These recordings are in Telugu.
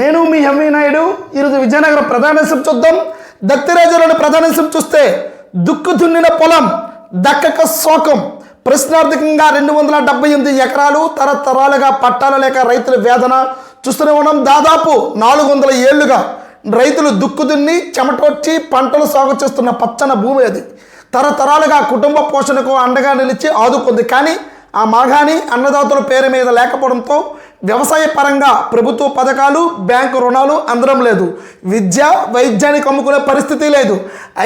నేను మీ ఎంవి నాయుడు. ఈరోజు విజయనగరం ప్రధానేశం చూద్దాం. దత్తిరాజులోని ప్రధానేశం చూస్తే దుక్కు దున్నిన పొలం దక్కక శోకం. ప్రశ్నార్థకంగా రెండు వందల డెబ్బై ఎనిమిది ఎకరాలు తరతరాలుగా పట్టాల లేక రైతుల వేదన. చూస్తూనే ఉన్నాం దాదాపు నాలుగు వందల ఏళ్ళుగా రైతులు దుక్కు దున్ని చెమటొచ్చి పంటలు సాగు చేస్తున్న పచ్చని భూమి అది. తరతరాలుగా కుటుంబ పోషణకు అండగా నిలిచి ఆదుకుంది. కానీ ఆ మాఘాని అన్నదాతల పేరు మీద లేకపోవడంతో వ్యవసాయ పరంగా ప్రభుత్వ పథకాలు బ్యాంకు రుణాలు అందడం లేదు. విద్య వైద్యానికి అమ్ముకునే పరిస్థితి లేదు.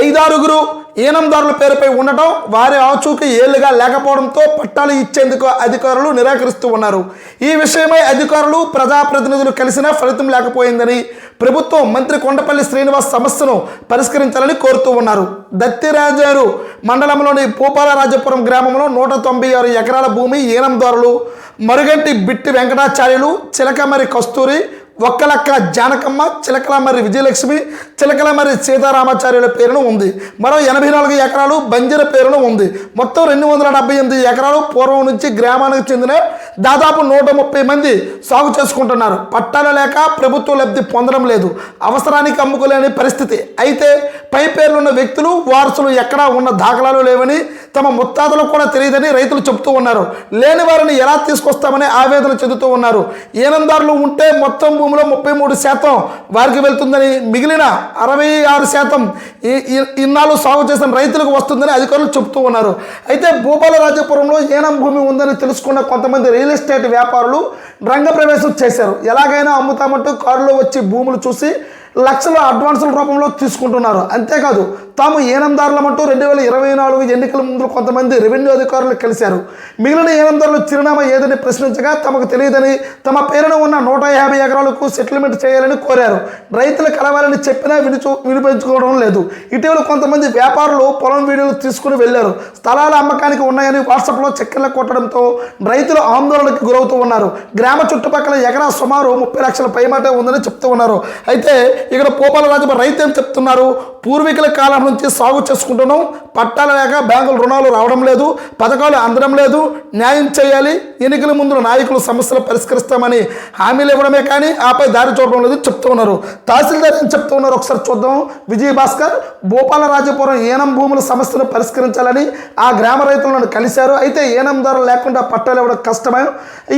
ఐదారుగురు ఈనందారుల పేరుపై ఉండటం వారి ఆచూకీ ఏళ్ళుగా లేకపోవడంతో పట్టాలు ఇచ్చేందుకు అధికారులు నిరాకరిస్తూ ఉన్నారు. ఈ విషయమై అధికారులు ప్రజాప్రతినిధులు కలిసినా ఫలితం లేకపోయిందని ప్రభుత్వం మంత్రి కొండపల్లి శ్రీనివాస్ సమస్యను పరిష్కరించాలని కోరుతూ ఉన్నారు. దత్తిరాజారు మండలంలోని పోపాలరాజపురం గ్రామంలో నూట తొంభై ఆరు ఎకరాల భూమి ఈనందారులు మరుగంటి బిట్టి వెంకటాచార్యులు చిలకమరి కస్తూరి ఒక్కలక్క జానకమ్మ చిలకలమర్రి విజయలక్ష్మి చిలకలమర్రి సీతారామాచార్యుల పేరును ఉంది. మరో ఎనభై నాలుగు ఎకరాలు బంజర పేరును ఉంది. మొత్తం రెండు వందల డెబ్బై ఎనిమిది ఎకరాలు పూర్వం నుంచి గ్రామానికి చెందిన దాదాపు నూట ముప్పై మంది సాగు చేసుకుంటున్నారు. పట్టాలు లేక ప్రభుత్వ లబ్ధి పొందడం లేదు. అవసరానికి అమ్ముకోలేని పరిస్థితి. అయితే పై పేర్లున్న వ్యక్తులు వారసులు ఎక్కడా ఉన్న దాఖలాలు లేవని తమ ముత్తాతలకు కూడా తెలియదని రైతులు చెబుతూ ఉన్నారు. లేని వారిని ఎలా తీసుకొస్తామని ఆవేదన చెందుతూ ఉన్నారు. ఏనందారులు ఉంటే మొత్తం భూమిలో ముప్పై మూడు శాతం వారికి వెళ్తుందని మిగిలిన అరవై ఆరు శాతం ఈ- ఇన్నాళ్ళు సాగు చేసిన రైతులకు వస్తుందని అధికారులు చెబుతూ ఉన్నారు. అయితే భూపాల రాజపురంలో ఏనం భూమి ఉందని తెలుసుకున్న కొంతమంది రియల్ ఎస్టేట్ వ్యాపారులు రంగప్రవేశం చేశారు. ఎలాగైనా అమ్ముతామంటూ కారులో వచ్చి భూములు చూసి లక్షల అడ్వాన్సుల రూపంలో తీసుకుంటున్నారు. అంతేకాదు తాము ఏనందారులమంటూ రెండు వేల ఇరవై నాలుగు ఎన్నికల ముందు కొంతమంది రెవెన్యూ అధికారులు కలిశారు. మిగిలిన ఏనందారులు చిరునామా ఏదని ప్రశ్నించగా తమకు తెలియదని తమ పేరున ఉన్న నూట యాభై ఎకరాలకు సెటిల్మెంట్ చేయాలని కోరారు. రైతులు కలవాలని చెప్పినా వినిచు వినిపించుకోవడం లేదు. ఇటీవల కొంతమంది వ్యాపారులు పొలం వీడియోలు తీసుకుని వెళ్ళారు స్థలాల అమ్మకానికి ఉన్నాయని వాట్సాప్లో చక్కెర్లు కొట్టడంతో రైతులు ఆందోళనకు గురవుతూ ఉన్నారు. గ్రామ చుట్టుపక్కల ఎకరా సుమారు ముప్పై లక్షల పైమాట ఉందని చెప్తూ ఉన్నారు. అయితే ఇక్కడ పోపాల రాజు రైతు ఏం చెప్తున్నారు? పూర్వీకుల కాలం నుంచి సాగు చేసుకుంటున్నాం. పట్టాల లేక బ్యాంకులు రుణాలు రావడం లేదు. పథకాలు అందడం లేదు. న్యాయం చేయాలి. ఎన్నికల ముందు నాయకులు సమస్యలు పరిష్కరిస్తామని హామీలు ఇవ్వడమే కానీ ఆపై దారి చూడడం లేదు చెప్తూ ఉన్నారు. తహసీల్దార్ ఏం చెప్తూ ఉన్నారు? ఒకసారి చూద్దాం. విజయ భాస్కర్ భూపాలరాజపురం ఏనం భూముల సమస్యను పరిష్కరించాలని ఆ గ్రామ రైతులను కలిశారు. అయితే ఏనం ధర లేకుండా పట్టాలు ఇవ్వడం కష్టమే.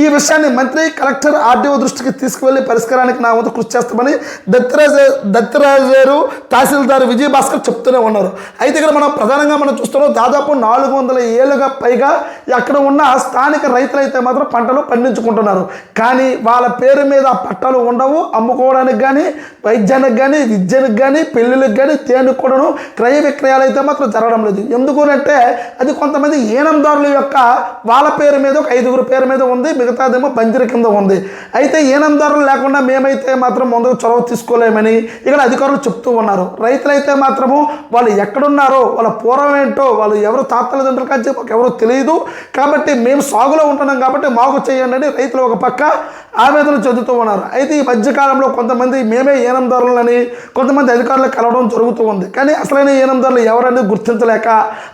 ఈ విషయాన్ని మంత్రి కలెక్టర్ ఆర్డీఓ దృష్టికి తీసుకువెళ్ళి పరిష్కారానికి నా వంతు కృషి చేస్తామని దత్తరాజ్ దత్తిరాజు తహసీల్దార్ విజయ భాస్కర్ చెప్తూనే ఉన్నారు. అయితే ఇక్కడ మనం ప్రధానంగా మనం చూస్తున్నాం దాదాపు నాలుగు వందల ఏళ్ళుగా పైగా అక్కడ ఉన్న స్థానిక రైతులు అయితే మాత్రం పంటలు పండించుకుంటున్నారు. కానీ వాళ్ళ పేరు మీద పట్టాలు ఉండవు అమ్ముకోవడానికి కానీ వైద్యానికి కానీ విద్యనికి కానీ పెళ్ళిళ్ళకి కానీ తేనెకు కూడాను క్రయ విక్రయాలు అయితే మాత్రం జరగడం లేదు. ఎందుకనంటే అది కొంతమంది ఈనందారుల యొక్క వాళ్ళ పేరు మీద ఒక ఐదుగురు పేరు మీద ఉంది మిగతాదేమో బంజర కింద ఉంది. అయితే ఈనందారులు లేకుండా మేమైతే మాత్రం ముందుకు చొరవ తీసుకోలేమని ఇక్కడ అధికారులు చెప్తూ ఉన్నారు. రైతులైతే మాత్రము వాళ్ళు ఎక్కడున్నారో వాళ్ళ పూర్వం ఏంటో వాళ్ళు ఎవరు తాతలదండ్రులు కానీ చెప్పి ఎవరు తెలియదు కాబట్టి మేము సాగులో ఉంటున్నాం కాబట్టి మాకు చేయండి అని రైతులు ఒక పక్క ఆవేదన చెందుతూ ఉన్నారు. అయితే ఈ మధ్యకాలంలో కొంతమంది మేమే ఏనందారులని కొంతమంది అధికారులు కలవడం జరుగుతూ ఉంది. కానీ అసలైన ఏనందారులు ఎవరని గుర్తించలేక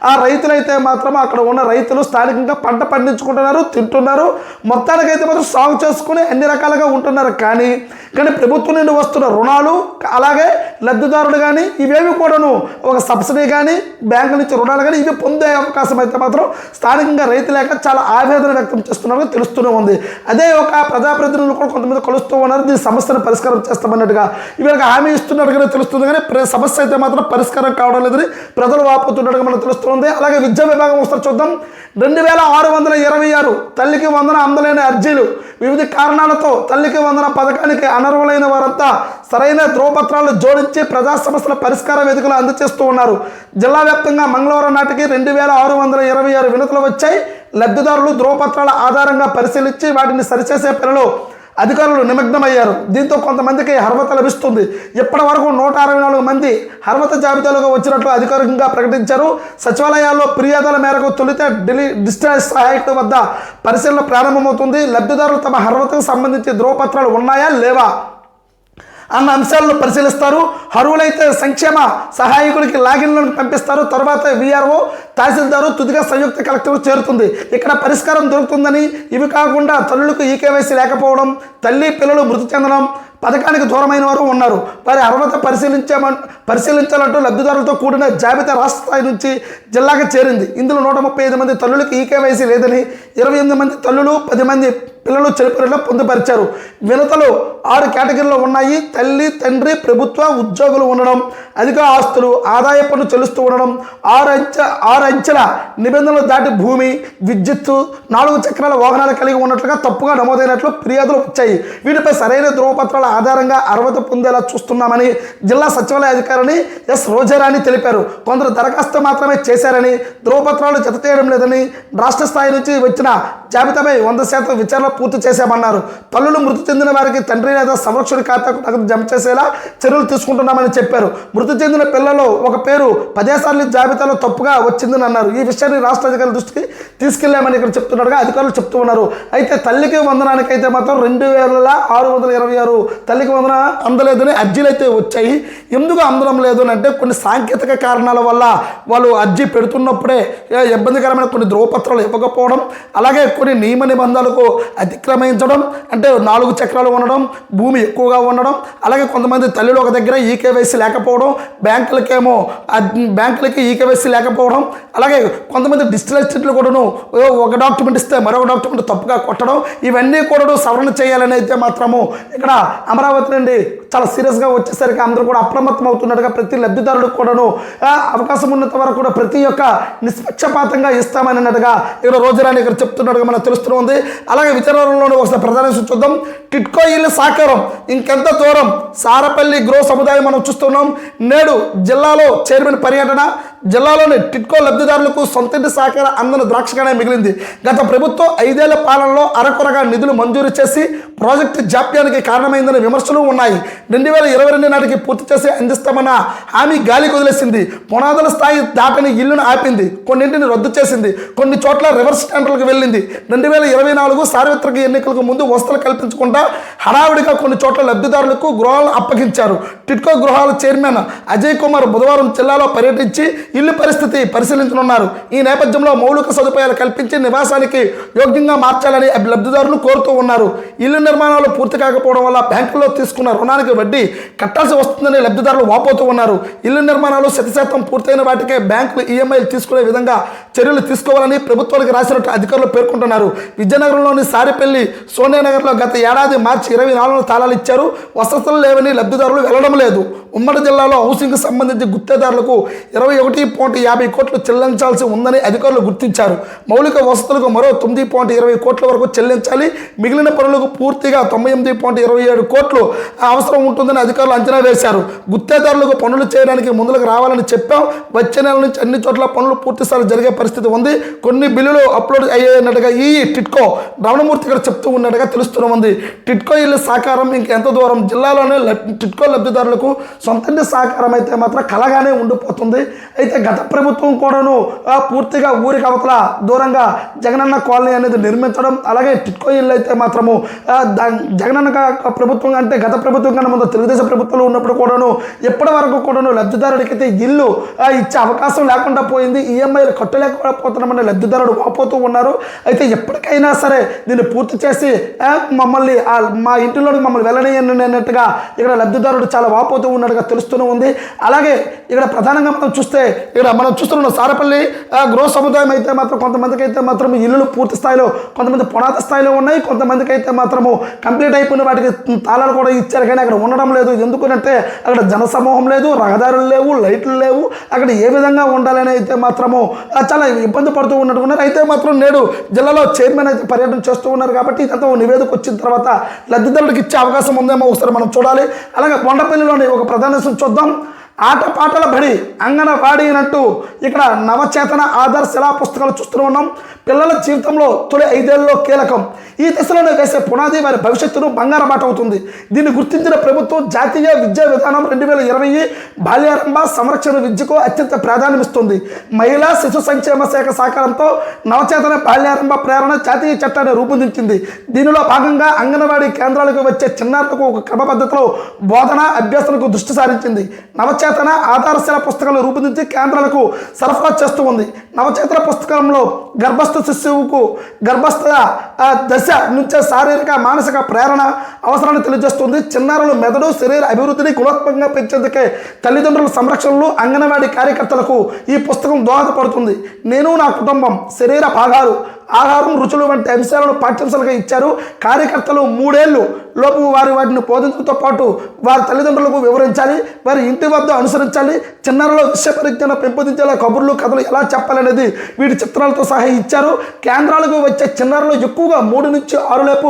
ఆ రైతులైతే మాత్రం అక్కడ ఉన్న రైతులు స్థానికంగా పంట పండించుకుంటున్నారు తింటున్నారు. మొత్తానికైతే మాత్రం సాగు చేసుకుని అన్ని రకాలుగా ఉంటున్నారు. కానీ కానీ ప్రభుత్వం నుండి వస్తున్న రుణాలు అలాగే లబ్ధిదారులు కానీ ఇవేవి కూడాను ఒక సబ్సిడీ కానీ బ్యాంకు నుంచి రుణాలు కానీ ఇవి పొందే అవకాశం అయితే మాత్రం స్థానికంగా రైతు లేక చాలా ఆవేదన వ్యక్తం చేస్తున్నారని తెలుస్తూనే ఉంది. అదే ఒక ప్రజాప్రతినిధులు కూడా కొంతమంది కలుస్తూ ఉన్నారు దీని సమస్యను పరిష్కారం చేస్తామన్నట్టుగా. ఇవి హామీ ఇస్తున్నట్టుగానే తెలుస్తుంది కానీ ప్ర- సమస్య అయితే మాత్రం పరిష్కారం కావడం లేదని ప్రజలు వాపోతున్నట్టుగా మనకు తెలుస్తుంది. అలాగే విద్యా విభాగం ఒకసారి చూద్దాం. రెండు వేల ఆరు వందల ఇరవై ఆరు తల్లికి వందన అందలేని అర్జీలు వివిధ కారణాలతో తల్లికి వందన పథకానికి అనర్హులైన వారంతా సరైన ధ్రువపత్రాలు జోడించి ప్రజా సమస్యల పరిష్కార వేదికలు అందజేస్తూ ఉన్నారు. జిల్లా వ్యాప్తంగా మంగళవారం నాటికి రెండు వేల ఆరు వందల ఇరవై ఆరు వినతులు వచ్చాయి. లబ్ధిదారులు ధ్రువపత్రాల ఆధారంగా పరిశీలించి వాటిని సరిచేసే పనిలో అధికారులు నిమగ్నమయ్యారు. దీంతో కొంతమందికి అర్హత లభిస్తుంది. ఇప్పటి వరకు నూట అరవై నాలుగు మంది అర్హత జాబితాలోకి వచ్చినట్లు అధికారికంగా ప్రకటించారు. సచివాలయాల్లో ఫిర్యాదుల మేరకు తొలిత ఢిల్లీ డిస్ట్రాక్ట్ సహాయకుల వద్ద పరిశీలన ప్రారంభమవుతుంది. లబ్ధిదారులు తమ అర్హతకు సంబంధించి ధ్రువపత్రాలు ఉన్నాయా లేవా? అన్న అంశాలను పరిశీలిస్తారు. అర్హులైతే సంక్షేమ సహాయకుడికి లాగిన్లను పంపిస్తారు. తర్వాత విఆర్ఓ తహసీల్దారు తుదిగా సంయుక్త కలెక్టర్ చేరుతుంది. ఇక్కడ పరిష్కారం దొరుకుతుందని ఇవి కాకుండా తల్లులకు ఈకేవైసీ లేకపోవడం తల్లి పిల్లలు మృతి చెందడం పథకానికి దూరమైన వారు ఉన్నారు. వారి అర్హత పరిశీలించామని పరిశీలించాలంటూ లబ్ధిదారులతో కూడిన జాబితా రాష్ట్ర స్థాయి నుంచి జిల్లాకు చేరింది. ఇందులో నూట ముప్పై ఐదు మంది తల్లులకు ఈకేవైసీ లేదని ఇరవై ఎనిమిది మంది తల్లులు పది మంది పిల్లలు చనిపోయినట్లు పొందుపరిచారు. వినతలు ఆరు కేటగిరీలో ఉన్నాయి. తల్లి తండ్రి ప్రభుత్వ ఉద్యోగులు ఉండడం అధిక ఆస్తులు ఆదాయ పన్ను చెల్లిస్తూ ఉండడం ఆరు అంచె ఆరు అంచెల నిబంధనలు దాటి భూమి విద్యుత్తు నాలుగు చక్రాల వాహనాలు కలిగి ఉన్నట్లుగా తప్పుగా నమోదైనట్లు ఫిర్యాదులు వచ్చాయి. వీటిపై సరైన ధృవపత్రాల ఆధారంగా అర్హత పొందేలా చూస్తున్నామని జిల్లా సచివాలయ అధికారిని ఎస్ రోజారాణి తెలిపారు. కొందరు దరఖాస్తు మాత్రమే చేశారని ధృవపత్రాలు జత చేయడం లేదని రాష్ట్ర స్థాయి నుంచి వచ్చిన జాబితాపై వంద శాతం విచారణ పూర్తి చేశామన్నారు. తల్లులు మృతి చెందిన వారికి తండ్రి లేదా సంరక్షణ ఖాతాకు నగదు జమ చేసేలా చర్యలు తీసుకుంటున్నామని చెప్పారు. మృతి చెందిన పిల్లలు ఒక పేరు పదేసార్లు జాబితాలో తప్పుగా వచ్చింది వచ్చిందని అన్నారు. ఈ విషయాన్ని రాష్ట్ర అధికారుల దృష్టికి తీసుకెళ్ళామని ఇక్కడ చెప్తున్నాడుగా. అధికారులు చెప్తూ ఉన్నారు. అయితే తల్లికి వందనానికి అయితే మాత్రం రెండు వేల ఆరు వందల ఇరవై ఆరు తల్లికి వందన అందలేదని అర్జీలు అయితే వచ్చాయి. ఎందుకు అందడం లేదు అని అంటే కొన్ని సాంకేతిక కారణాల వల్ల వాళ్ళు అర్జీ పెడుతున్నప్పుడే ఇబ్బందికరమైన కొన్ని ధ్రువపత్రాలు ఇవ్వకపోవడం అలాగే కొన్ని నియమ నిబంధనలకు అతిక్రమించడం అంటే నాలుగు చక్రాలు ఉండడం భూమి ఎక్కువగా ఉండడం అలాగే కొంతమంది తల్లిలో ఒక దగ్గర ఈకేవైసీ లేకపోవడం బ్యాంకులకేమో బ్యాంకులకి ఈకేవైసీ లేకపోవడం అలాగే కొంతమంది డిజిటల్ కూడాను ఒక డాక్యుమెంట్ ఇస్తే మరొక డాక్యుమెంట్ తప్పుగా కొట్టడం ఇవన్నీ కూడా సవరణ చేయాలని అయితే మాత్రము ఇక్కడ అమరావతి నుండి చాలా సీరియస్గా వచ్చేసరికి అందరూ కూడా అప్రమత్తం అవుతున్నట్టుగా ప్రతి లబ్ధిదారుడు కూడాను అవకాశం ఉన్నంత వరకు కూడా ప్రతి ఒక్క నిష్పక్షపాతంగా ఇస్తామని అన్నట్టుగా ఇక్కడ రోజురాని ఇక్కడ చెప్తున్నట్టుగా మనకు తెలుస్తుంది అలాగే విచారణలోని ఒకసారి ప్రధాన చూద్దాం. టిట్కో ఇల్లు సాకారం ఇంకెంత దూరం? సారపల్లి గృహ సముదాయం మనం చూస్తున్నాం. నేడు జిల్లాలో చైర్మన్ పర్యటన జిల్లాలోని టిట్కో లబ్ధి లబ్ధిదారులకు సొంతింటి సహకార అందన ద్రాక్షగానే మిగిలింది. గత ప్రభుత్వం ఐదేళ్ళ పాలనలో అరకొరగా నిధులు మంజూరు చేసి ప్రాజెక్టు జాప్యానికి కారణమైందని విమర్శలు ఉన్నాయి. రెండు వేల ఇరవై రెండు నాటికి పూర్తి చేసి అందిస్తామన్న హామీ గాలి వదిలేసింది పునాదుల స్థాయి దాటని ఇల్లును ఆపింది. కొన్నింటిని రద్దు చేసింది. కొన్ని చోట్ల రివర్స్ టెండర్లకు వెళ్ళింది. రెండు వేల ఇరవై నాలుగు సార్వత్రిక ఎన్నికలకు ముందు వసతులు కల్పించకుండా హడావిడిగా కొన్ని చోట్ల లబ్ధిదారులకు గృహాలను అప్పగించారు. టిట్కో గృహాల చైర్మన్ అజయ్ కుమార్ బుధవారం జిల్లాలో పర్యటించి ఇల్లు పరిస్థితి పరిశీలించనున్నారు. ఈ నేపథ్యంలో మౌలిక సదుపాయాలు కల్పించి నివాసానికి యోగ్యంగా మార్చాలని అభి- లబ్ధిదారులు కోరుతూ ఉన్నారు. ఇల్లు నిర్మాణాలు పూర్తి కాకపోవడం వల్ల బ్యాంకుల్లో తీసుకున్న రుణానికి వడ్డీ కట్టాల్సి వస్తుందని లబ్ధిదారులు వాపోతూ ఉన్నారు. ఇల్లు నిర్మాణాలు శతశాతం పూర్తయిన వాటికే బ్యాంకులు ఈఎంఐలు తీసుకునే విధంగా చర్యలు తీసుకోవాలని ప్రభుత్వానికి రాసినట్టు అధికారులు పేర్కొంటున్నారు. విజయనగరంలోని సారిపల్లి సోనియానగర్లో గత ఏడాది మార్చి ఇరవై నాలుగున తాళాలు ఇచ్చారు. వసతులు లేవని లబ్ధిదారులు వెళ్ళడం లేదు. ఉమ్మడి జిల్లాలో హౌసింగ్కి సంబంధించి గుత్తేదారులకు ఇరవై ఒకటి పాయింట్ యాభై కోట్లు చెల్లించాల్సి ఉందని అధికారులు గుర్తించారు. మౌలిక వసతులకు మరో తొమ్మిది పాయింట్ ఇరవై కోట్ల వరకు చెల్లించాలి. మిగిలిన పనులకు పూర్తిగా తొంభై ఎనిమిది పాయింట్ ఇరవై ఏడు కోట్లు అవసరం ఉంటుందని అధికారులు అంచనా వేశారు. గుత్తేదారులకు పనులు చేయడానికి ముందులకు రావాలని చెప్పాం. వచ్చే నెల నుంచి అన్ని చోట్ల పనులు పూర్తి స్థాయిలో జరిగే పరిస్థితి ఉంది. కొన్ని బిల్లులు అప్లోడ్ అయ్యేనట్టుగా ఈ టిట్కో రమణమూర్తి గారు చెప్తూ ఉన్నట్టుగా తెలుస్తూనే ఉంది. టిట్కో ఇల్లు సహకారం ఇంకెంత దూరం? జిల్లాలోనే టిట్కో లబ్ధిదారులకు సొంత సహకారం అయితే మాత్రం కలగానే ఉండిపోతుంది. అయితే గత ప్రభుత్వం కూడాను పూర్తిగా ఊరికి అవతల దూరంగా జగనన్న కాలనీ అనేది నిర్మించడం అలాగే టిట్కో ఇల్లు అయితే మాత్రము దా- జగనన్న ప్రభుత్వం అంటే గత ప్రభుత్వం కన్నా ముందు తెలుగుదేశం ప్రభుత్వంలో ఉన్నప్పుడు కూడాను ఎప్పటి వరకు కూడాను లబ్ధిదారుడికి అయితే ఇల్లు ఇచ్చే అవకాశం లేకుండా పోయింది. ఈఎంఐలు కట్టలేకపోతున్నామని లబ్ధిదారుడు వాపోతూ ఉన్నారు. అయితే ఎప్పటికైనా సరే దీన్ని పూర్తి చేసి మమ్మల్ని మా ఇంటిలోకి మమ్మల్ని వెళ్ళనియని అన్నట్టుగా ఇక్కడ లబ్ధిదారుడు చాలా వాపోతూ ఉన్నట్టుగా తెలుస్తూనే ఉంది. అలాగే ఇక్కడ ప్రధానంగా మనం చూస్తే ఇక్కడ మనం చూస్తున్న సారపల్లి గృహ సముదాయం అయితే మాత్రం కొంతమందికి అయితే మాత్రం ఇల్లులు పూర్తి స్థాయిలో కొంతమంది పునాత స్థాయిలో ఉన్నాయి. కొంతమందికి అయితే మాత్రము కంప్లీట్ అయిపోయిన వాటికి తాళాలు కూడా ఇచ్చారు కానీ అక్కడ ఉండడం లేదు. ఎందుకంటే అక్కడ జనసమూహం లేదు రహదారులు లేవు లైట్లు లేవు. అక్కడ ఏ విధంగా ఉండాలని అయితే మాత్రము చాలా ఇబ్బంది పడుతూ ఉన్నట్టు ఉన్నారు అయితే మాత్రం నేడు జిల్లాలో చైర్మన్ అయితే పర్యటన చేస్తూ ఉన్నారు కాబట్టి ఇదంతా నివేదిక వచ్చిన తర్వాత లబ్ధిదారులకు ఇచ్చే అవకాశం ఉందేమో ఒకసారి మనం చూడాలి. అలాగే కొండపల్లిలోని ఒక ప్రధాన చూద్దాం. ఆటపాటల బడి అంగనవాడినట్టు ఇక్కడ నవచేతన ఆధార్ శిలా పుస్తకాలు చూస్తూ ఉన్నాం. పిల్లల జీవితంలో తొలి ఐదేళ్ళలో కీలకం. ఈ దశలోనే వేసే పునాది వారి భవిష్యత్తును బంగారమాట అవుతుంది. దీన్ని గుర్తించిన ప్రభుత్వం జాతీయ విద్యా విధానం రెండు వేల ఇరవై బాల్యారంభ సంరక్షణ విద్యకు అత్యంత ప్రాధాన్యమిస్తుంది. మహిళా శిశు సంక్షేమ శాఖ సహకారంతో నవచేతన బాల్యారంభ ప్రేరణ జాతీయ చట్టాన్ని రూపొందించింది. దీనిలో భాగంగా అంగన్వాడీ కేంద్రాలకు వచ్చే చిన్నారులకు ఒక క్రమపద్ధతిలో బోధన అభ్యసనకు దృష్టి సారించింది. నవచేతన నవచేతన ఆధారశీల పుస్తకాలు రూపొందించి కేంద్రాలకు సరఫరా చేస్తూ ఉంది. నవచేతన పుస్తకంలో గర్భస్థ శిశువుకు గర్భస్థ దశ నుంచే శారీరక మానసిక ప్రేరణ అవసరాన్ని తెలియజేస్తుంది. చిన్నారులు మెదడు శరీర అభివృద్ధిని గుణాత్మకంగా పెంచేందుకే తల్లిదండ్రుల సంరక్షణలు అంగన్వాడీ కార్యకర్తలకు ఈ పుస్తకం దోహదపడుతుంది. నేను నా కుటుంబం శరీర భాగాలు ఆహారం రుచులు వంటి అంశాలను పాఠ్యాంశాలుగా ఇచ్చారు. కార్యకర్తలు మూడేళ్ళు లోపు వారి వాటిని బోధించడంతో పాటు వారి తల్లిదండ్రులకు వివరించాలి వారి ఇంటి వద్ద అనుసరించాలి చిన్నారులో విషయ పరిజ్ఞానం పెంపొందించేలా కబుర్లు కథలు ఎలా చెప్పాలనేది వీటి చిత్రాలతో సహా ఇచ్చారు. కేంద్రాలకు వచ్చే చిన్నారులు ఎక్కువగా మూడు నుంచి ఆరు లేపు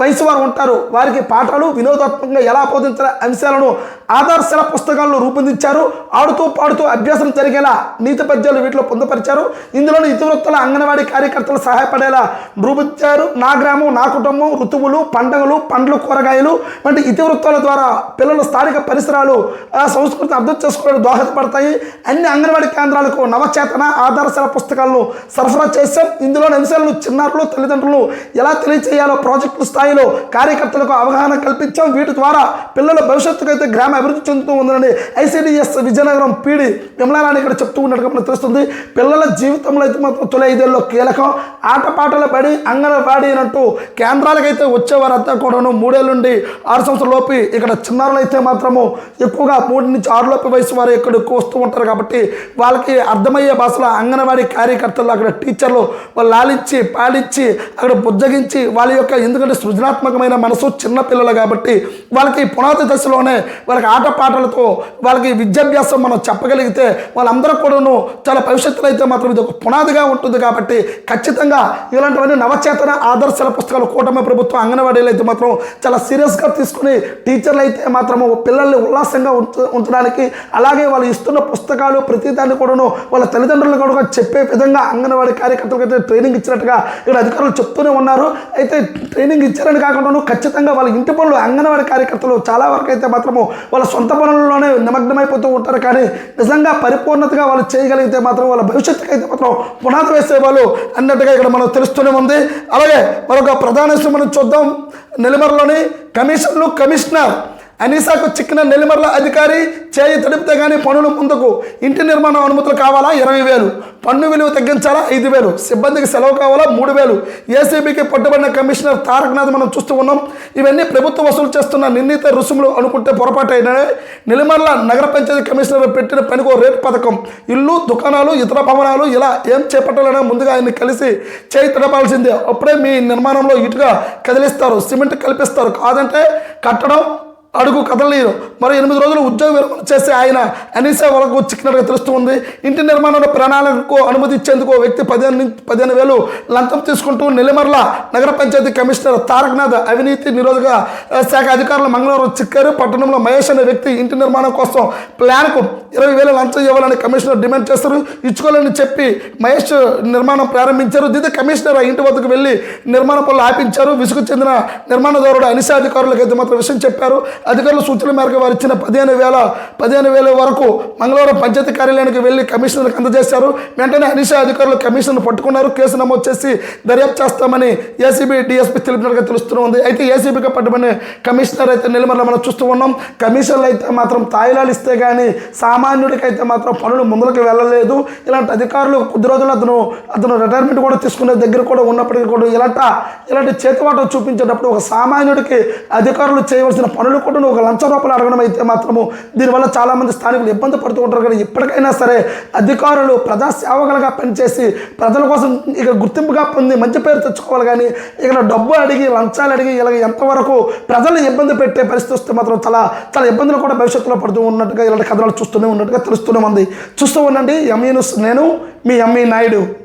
వయసు వారు ఉంటారు. వారికి పాఠాలు వినోదాత్మకంగా ఎలా బోధించాలి అంశాలను ఆధారశీల పుస్తకాలను రూపొందించారు. ఆడుతూ పాడుతూ అభ్యాసం జరిగేలా నీతి పద్యాలు వీటిలో పొందుపరిచారు. ఇందులోని ఇతివృత్తుల అంగన్వాడీ కార్యకర్తలు సహాయపడేలా రూపొందించారు. నా గ్రామం నా కుటుంబం ఋతువులు పండుగలు పండ్లు కూరగాయలు వంటి ఇతివృత్తాల ద్వారా పిల్లలు స్థానిక పరిసరాలు ఆ సంస్కృతిని అర్థం చేసుకోవడం దోహదపడతాయి. అన్ని అంగన్వాడీ కేంద్రాలకు నవచేతన ఆధారశీల పుస్తకాలను సరఫరా చేశాం. ఇందులోని అంశాలను చిన్నారులు తల్లిదండ్రులు ఎలా తెలియచేయాలో ప్రాజెక్టు స్థాయిలో కార్యకర్తలకు అవగాహన కల్పించాం. వీటి ద్వారా పిల్లల భవిష్యత్తుకైతే అయితే గ్రామ అభివృద్ధి చెందుతూ ఉందని ఐసిడిఎస్ విజయనగరం పీడి విమలారాణి ఇక్కడ చెప్తూ ఉన్నట్టుగా మనకు తెలుస్తుంది. పిల్లల జీవితంలో అయితే మాత్రం తొలి ఐదేళ్ళలో కీలకం. ఆటపాటలు పడి అంగన్వాడీ అంటూ కేంద్రాలకైతే వచ్చేవారంతా కూడాను మూడేళ్ళ నుండి ఆరు సంవత్సరాల లోపు ఇక్కడ చిన్నారులు అయితే మాత్రము ఎక్కువగా మూడు నుంచి ఆరు లోపు వయసు వారు ఇక్కడ ఎక్కువ వస్తూ ఉంటారు కాబట్టి వాళ్ళకి అర్థమయ్యే భాషలో అంగన్వాడీ కార్యకర్తలు అక్కడ టీచర్లు వాళ్ళు లాలించి పాలించి అక్కడ బుజ్జగించి వాళ్ళ యొక్క ఎందుకంటే సృజనాత్మకమైన మనసు చిన్న పిల్లలు కాబట్టి వాళ్ళకి పునాది దశలోనే వాళ్ళకి ఆటపాటలతో వాళ్ళకి విద్యాభ్యాసం మనం చెప్పగలిగితే వాళ్ళందరూ కూడాను చాలా భవిష్యత్తులో అయితే మాత్రం ఇది ఒక పునాదిగా ఉంటుంది కాబట్టి ఖచ్చితంగా ఇలాంటివన్నీ నవచేతన ఆదర్శాల పుస్తకాలు కూటమి ప్రభుత్వం అంగన్వాడీలు అయితే మాత్రం చాలా సీరియస్గా తీసుకుని టీచర్లు అయితే మాత్రము పిల్లల్ని ఉల్లాసంగా ఉంచడానికి అలాగే వాళ్ళు ఇస్తున్న పుస్తకాలు ప్రతి దాన్ని కూడాను వాళ్ళ తల్లిదండ్రులు కూడా చెప్పే విధంగా అంగన్వాడీ కార్యకర్తలకు అయితే ట్రైనింగ్ ఇచ్చినట్టుగా ఇక్కడ అధికారులు చెప్తూనే ఉన్నారు. అయితే ట్రైనింగ్ ఇచ్చారని కాకుండాను ఖచ్చితంగా వాళ్ళ ఇంటి పనులు అంగన్వాడీ కార్యకర్తలు చాలా వరకు అయితే మాత్రము వాళ్ళ సొంత పనుల్లోనే నిమగ్నమైపోతూ ఉంటారు. కానీ నిజంగా పరిపూర్ణతగా వాళ్ళు చేయగలిగితే మాత్రం వాళ్ళ భవిష్యత్తుకి అయితే మాత్రం పునాది వేసే వాళ్ళు అన్నట్టుగా ఇక్కడ మనం తెలుస్తూనే ఉంది. అలాగే మరొక ప్రధాన విషయం మనం చూద్దాం. నెల్లిమరలోని కమిషన్లు కమిషనర్ అనీసాకు చిక్కిన నెల్లిమర్ల అధికారి చేయి తడిపితే కానీ పనులు ముందుకు. ఇంటి నిర్మాణం అనుమతులు కావాలా? ఇరవై వేలు. పన్ను విలువ తగ్గించాలా? ఐదు వేలు. సిబ్బందికి సెలవు కావాలా? మూడు వేలు. ఏసీబీకి పట్టుబడిన కమిషనర్ తారకనాథ్ మనం చూస్తూ ఉన్నాం. ఇవన్నీ ప్రభుత్వం వసూలు చేస్తున్న నిర్ణీత రుసుములు అనుకుంటే పొరపాటు. అయినా నెల్లిమర్ల నగర పంచాయతీ కమిషనర్ పెట్టిన పనికో రేట్ పథకం. ఇల్లు దుకాణాలు ఇతర భవనాలు ఇలా ఏం చేపట్టాలన్నా ముందుగా ఆయన్ని కలిసి చేయి తడపాల్సిందే. అప్పుడే మీ నిర్మాణంలో ఇటుగా కదిలిస్తారు సిమెంట్ కల్పిస్తారు. కాదంటే కట్టడం అడుగు కదలనీరు మరి ఎనిమిది రోజులు ఉద్యోగ విరమణ చేసే ఆయన అనీసా వరకు చిక్కినట్టుగా తెలుస్తుంది. ఇంటి నిర్మాణంలో ప్రణాళికకు అనుమతి ఇచ్చేందుకు ఓ వ్యక్తి పదిహేను పదిహేను వేలు లంచం తీసుకుంటూ నెల్లిమర్ల నగర పంచాయతీ కమిషనర్ తారకనాథ్ అవినీతి నిరోధక శాఖ అధికారులు మంగళవారం చిక్కారు. పట్టణంలో మహేష్ అనే వ్యక్తి ఇంటి నిర్మాణం కోసం ప్లాన్కు ఇరవై వేల లంచం ఇవ్వాలని కమిషనర్ డిమాండ్ చేస్తారు. ఇచ్చుకోవాలని చెప్పి మహేష్ నిర్మాణం ప్రారంభించారు. దీంతో కమిషనర్ ఆ ఇంటి వద్దకు వెళ్ళి నిర్మాణ పనులు ఆపించారు. విసుగు చెందిన నిర్మాణదారుడు అనిసా అధికారులకు అయితే మాత్రం విషయం చెప్పారు. అధికారుల సూచనల మేరకు వారు ఇచ్చిన పదిహేను వేల పదిహేను వేల వరకు మంగళవారం పంచాయతీ కార్యాలయానికి వెళ్ళి కమిషనర్కి అందజేశారు. వెంటనే అనిషా అధికారులు కమిషనర్ పట్టుకున్నారు. కేసు నమోదు చేసి దర్యాప్తు చేస్తామని ఏసీబీ డిఎస్పీ తెలిపినట్టుగా తెలుస్తుంది అయితే ఏసీబీగా పట్టుబడిన కమిషనర్ అయితే నిలమల మనం చూస్తూ ఉన్నాం. కమిషన్లు అయితే మాత్రం తాయిలాలు ఇస్తే కానీ సామాన్యుడికి అయితే మాత్రం పనులు ముందుకు వెళ్ళలేదు. ఇలాంటి అధికారులు కొద్ది రోజులు అతను అతను రిటైర్మెంట్ కూడా తీసుకునే దగ్గర కూడా ఉన్నప్పటికీ కూడా ఇలాంటి ఇలాంటి చేతివాటం చూపించేటప్పుడు ఒక సామాన్యుడికి అధికారులు చేయవలసిన పనులు కూడా ఒక లంచ రూపాయలు అడగడం అయితే మాత్రము దీనివల్ల చాలామంది స్థానికులు ఇబ్బంది పడుతూ ఉంటారు. కానీ ఇప్పటికైనా సరే అధికారులు ప్రజాసేవకులుగా పనిచేసి ప్రజల కోసం ఇక గుర్తింపుగా పొంది మంచి పేరు తెచ్చుకోవాలి. కానీ ఇక్కడ డబ్బు అడిగి లంచాలు అడిగి ఇలా ఎంతవరకు ప్రజలు ఇబ్బంది పెట్టే పరిస్థితి వస్తే మాత్రం చాలా చాలా ఇబ్బందులు కూడా భవిష్యత్తులో పడుతూ ఉన్నట్టుగా ఇలాంటి కథనాలు చూస్తూనే ఉన్నట్టుగా తెలుస్తూనే ఉంది. చూస్తూ ఉండండి. ఎంఈ నేను మీ ఎంఈ నాయుడు.